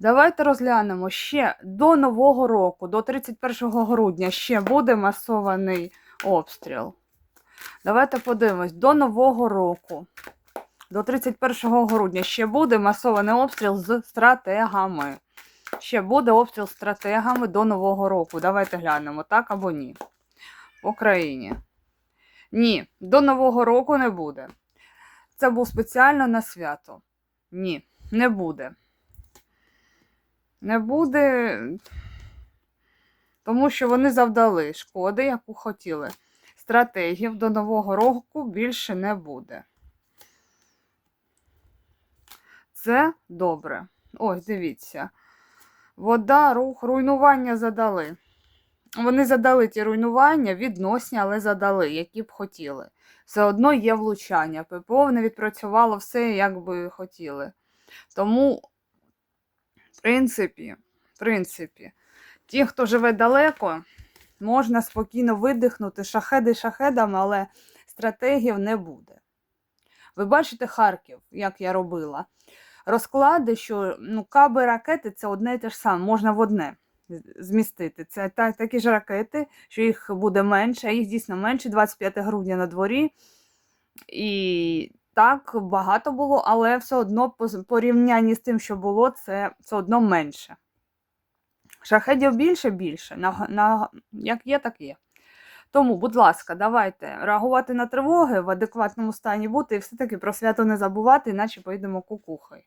Давайте розглянемо ще до Нового року, до 31 грудня, ще буде масований обстріл. Давайте подивимось, до Нового року, до 31 грудня ще буде масований обстріл з стратегами. Ще буде обстріл стратегами до Нового року. Давайте глянемо, так або ні. В Україні. Ні, до Нового року не буде. Це був спеціально на свято. Ні, не буде. Не буде, тому що вони завдали шкоди, яку хотіли. Стратегів до Нового року більше не буде. Це добре. Ось, дивіться. Вода, рух, руйнування задали. Вони задали ті руйнування, відносні, але задали, які б хотіли. Все одно є влучання. ППО не відпрацювало все, як би хотіли. Тому, в принципі, в принципі, ті, хто живе далеко, можна спокійно видихнути шахеди шахедами, але стратегів не буде. Ви бачите Харків, як я робила. Розклади, що ну, каби ракети це одне і те ж саме, можна в одне змістити. Це та, такі ж ракети, що їх буде менше, а їх дійсно менше 25 грудня на дворі. І так багато було, але все одно по порівнянні з тим, що було, це все одно менше. Шахедів більше більше. На, на, як є, так є. Тому, будь ласка, давайте реагувати на тривоги, в адекватному стані бути і все-таки про свято не забувати, іначе поїдемо кукухою.